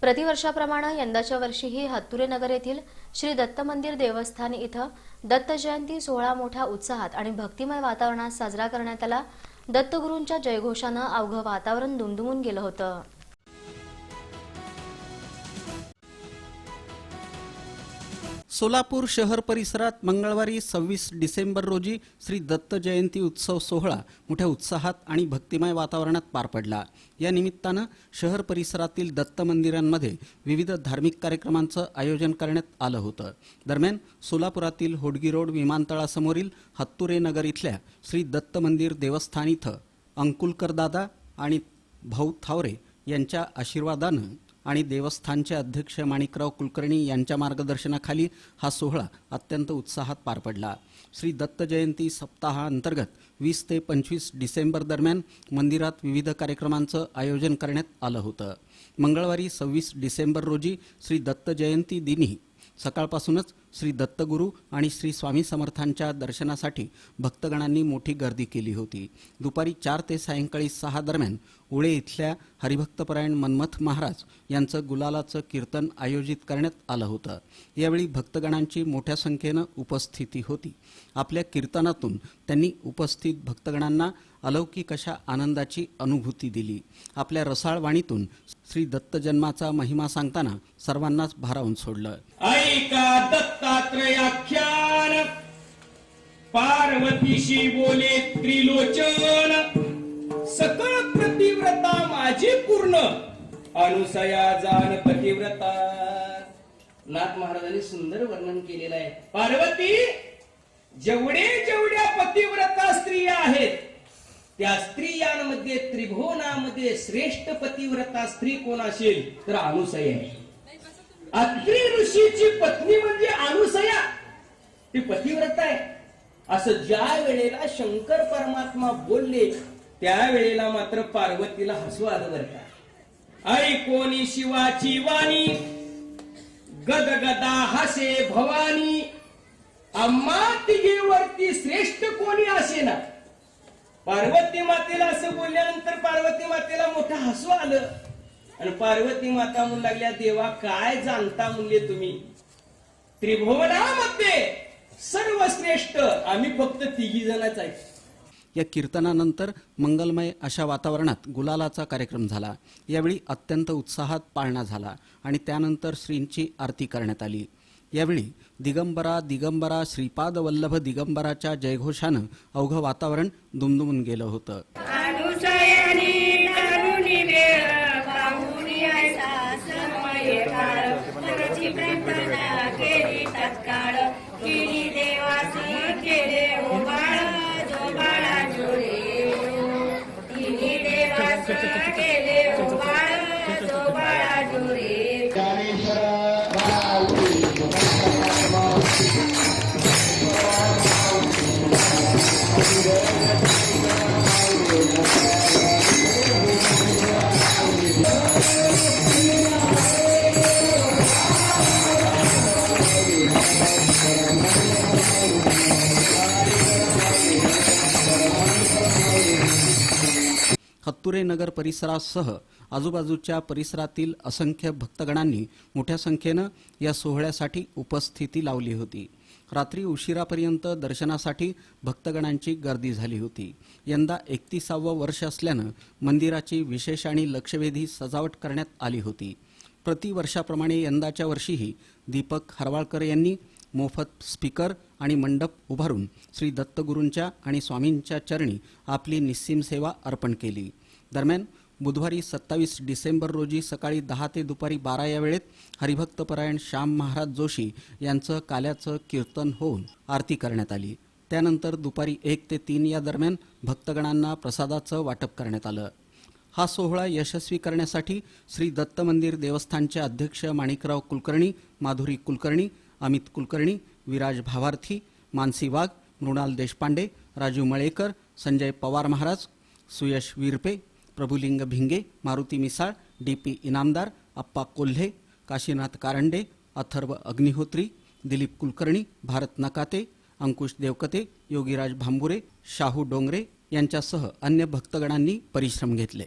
प्रतिवर्षाप्रमाणे यंदाच्या वर्षीही हत्तुरे नगर येथील श्री दत्त मंदिर देवस्थान इथं दत्त जयंती सोहळा मोठ्या उत्साहात आणि भक्तिमय वातावरणात साजरा करण्यात आला. दत्तगुरूंच्या जयघोषानं अवघं वातावरण दुमदुमून गेलं होतं. सोलापूर शहर परिसरात मंगळवारी सव्वीस डिसेंबर रोजी श्री दत्त जयंती उत्सव सोहळा मोठ्या उत्साहात आणि भक्तिमय वातावरणात पार पडला. या निमित्तानं शहर परिसरातील दत्त मंदिरांमध्ये विविध धार्मिक कार्यक्रमांचं आयोजन करण्यात आलं होतं. दरम्यान सोलापुरातील होडगी रोड विमानतळासमोरील हत्तुरे नगर इथल्या श्री दत्त मंदिर देवस्थान इथं अंकुलकर दादा आणि भाऊ थावरे यांच्या आशीर्वादानं आणि देवस्थानचे अध्यक्ष माणिकराव कुलकर्णी यांच्या मार्गदर्शनाखाली हा सोहळा अत्यंत उत्साहात पार पडला. श्री दत्त जयंती सप्ताहाअंतर्गत वीस ते पंचवीस डिसेंबर दरम्यान मंदिरात विविध कार्यक्रमांचं आयोजन करण्यात आलं होतं. मंगळवारी सव्वीस डिसेंबर रोजी श्री दत्त जयंती दिनी सकाळपासूनच श्री दत्तगुरू आणि श्री स्वामी समर्थांच्या दर्शनासाठी भक्तगणांनी मोठी गर्दी केली होती. दुपारी चार ते सायंकाळी सहा दरम्यान उळे इथल्या हरिभक्तपरायण मन्मथ महाराज यांचं गुलालाचं कीर्तन आयोजित करण्यात आलं होतं. यावेळी भक्तगणांची मोठ्या संख्येनं उपस्थिती होती. आपल्या कीर्तनातून त्यांनी उपस्थित भक्तगणांना अलौकिक अशा आनंदाची अनुभूती दिली. आपल्या रसाळ वाणीतून श्री दत्त जन्माचा महिमा सांगताना सर्वांनाच भारावून सोडलं. ऐका दत्तात्रयाख्यान पार्वतीशी बोले त्रिलोचन. सकळ प्रतिव्रता माझी पूर्ण अनुसया जाण पतिव्रता. नाथ महाराजांनी सुंदर वर्णन केलेलं आहे. पार्वती जेवढे जेवढ्या पतिव्रता स्त्रिया आहेत त्या स्त्रियांमध्ये त्रिभुवनामध्ये श्रेष्ठ पतिव्रता स्त्री कोण असेल? तर अनुसया आहे. अत्रि ऋषीची पत्नी ती पतिव्रता आहे. असं ज्या वेळेला शंकर परमात्मा बोलले त्यावेळेला मात्र पार्वतीला हसू आलं बरं का? ऐकोनी शिवाची वाणी? गद गदा हसे भवानी. अम्मा तिघेवरती श्रेष्ठ कोणी असे ना? पार्वती मातेला असं बोलल्यानंतर पार्वती मातेला मोठं हसू आलं. आणि पार्वती माता म्हणू लागल्या देवा काय जाणता म्हणले तुम्ही? त्रिभुवनामध्ये सर्वश्रेष्ठ. आम्ही फक्त तिघी जणच आहे. या कीर्तनानंतर मंगलमय अशा वातावरणात गुलालाचा कार्यक्रम झाला. यावेळी अत्यंत उत्साहात पाळणा झाला आणि त्यानंतर श्रींची आरती करण्यात आली. यावेळी दिगंबरा दिगंबरा श्रीपाद वल्लभ दिगंबराच्या जयघोषानं अवघं वातावरण दुमदुमून गेलं होतं. तरची प्रार्थना केली तत्काळ केली देवास केले ओ हत्तुरे नगर परिसरासह आजूबाजूच्या परिसरातील असंख्य भक्तगणांनी मोठ्या संख्येनं या सोहळ्यासाठी उपस्थिती लावली होती. रात्री उशिरापर्यंत दर्शनासाठी भक्तगणांची गर्दी झाली होती. यंदा एकतीसावं वर्ष असल्यानं मंदिराची विशेष आणि लक्षवेधी सजावट करण्यात आली होती. प्रतिवर्षाप्रमाणे यंदाच्या वर्षीही दीपक हरवाळकर यांनी मोफत स्पीकर आणि मंडप उभारून श्री दत्तगुरूंच्या आणि स्वामींच्या चरणी आपली निस्सीम सेवा अर्पण केली. दरम्यान बुधवारी सत्तावीस डिसेंबर रोजी सकाळी दहा ते दुपारी बारा या वेळेत हरिभक्तपरायण श्याम महाराज जोशी यांचं काल्याचं कीर्तन होऊन आरती करण्यात आली. त्यानंतर दुपारी एक ते तीन या दरम्यान भक्तगणांना प्रसादाचं वाटप करण्यात आलं. हा सोहळा यशस्वी करण्यासाठी श्री दत्त मंदिर देवस्थानचे अध्यक्ष माणिकराव कुलकर्णी माधुरी कुलकर्णी अमित कुलकर्णी विराज भावार्थी मानसी वाघ मृणाल देशपांडे राजू मळेकर संजय पवार महाराज सुयश विरपे प्रभुलिंग भिंगे मारुती मिसाळ डी पी इनामदार अप्पा कोल्हे काशीनाथ कारंडे अथर्व अग्निहोत्री दिलीप कुलकर्णी भारत नकाते अंकुश देवकते योगीराज भांबुरे शाहू डोंगरे यांच्यासह अन्य भक्तगणांनी परिश्रम घेतले.